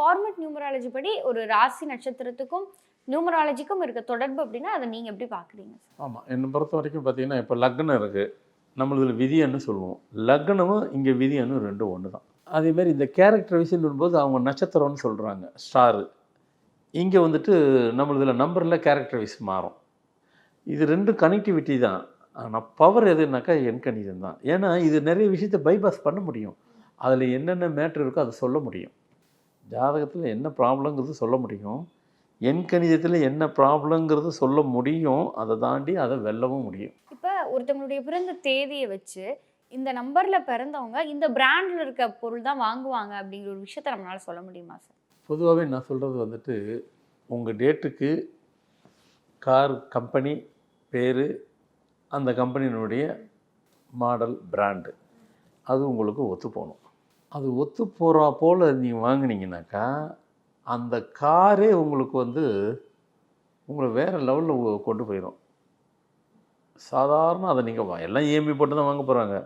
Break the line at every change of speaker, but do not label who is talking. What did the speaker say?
Format numerology படி ஒரு ராசி நட்சத்திரத்துக்கும் நியூமராலஜிக்கும் இருக்க தொடர்பு அப்படின்னா அதை நீங்கள் எப்படி பார்க்குறீங்க
ஆமாம் என்னை பொறுத்த வரைக்கும் பார்த்தீங்கன்னா இப்போ லக்னம் இருக்குது நம்மளதில் விதியன்னு சொல்லுவோம்? லக்னமும் இங்கே விதியன்னு ரெண்டும் ஒன்று தான் அதேமாதிரி இந்த கேரக்டர் விஷயம் போது அவங்க நட்சத்திரம்னு சொல்கிறாங்க ஸ்டாரு இங்கே வந்துட்டு நம்மளதில் நம்பரில் கேரக்டர் வைஸ் மாறும். இது ரெண்டும் கனெக்டிவிட்டி தான். ஆனால் பவர் எதுனாக்கா என் கணிதம் தான் ஏன்னா இது நிறைய விஷயத்தை பைபாஸ் பண்ண முடியும். அதில் என்னென்ன மேட்ரு இருக்கோ அதை சொல்ல முடியும். ஜாதகத்தில் என்ன ப்ராப்ளங்கிறது சொல்ல முடியும். எண் கணிதத்தில் என்ன ப்ராப்ளங்கிறது சொல்ல முடியும். அதை தாண்டி அதை வெல்லவும் முடியும்.
இப்ப ஒருத்தவங்களுடைய பிறந்த தேதியை வச்சு இந்த நம்பர்ல பிறந்தவங்க இந்த பிராண்ட்ல இருக்க பொருள் தான் வாங்குவாங்க அப்படிங்கிற ஒரு விஷயத்த நம்மளால சொல்ல முடியுமா சார்
பொதுவாகவே நான் சொல்கிறது வந்துட்டு உங்கள் டேட்டுக்கு கார் கம்பெனி பேர் அந்த கம்பெனியினுடைய மாடல் பிராண்டு அது உங்களுக்கு ஒத்து போகணும். அது ஒத்து போகிறா போல் நீங்கள் வாங்கினீங்கனாக்கா அந்த காரே உங்களுக்கு வந்து உங்களை வேறு லெவலில் கொண்டு போயிடும் சாதாரண அதை நீங்கள் எல்லாம் இஎம்ஐ போட்டு தான் வாங்க போகிறாங்க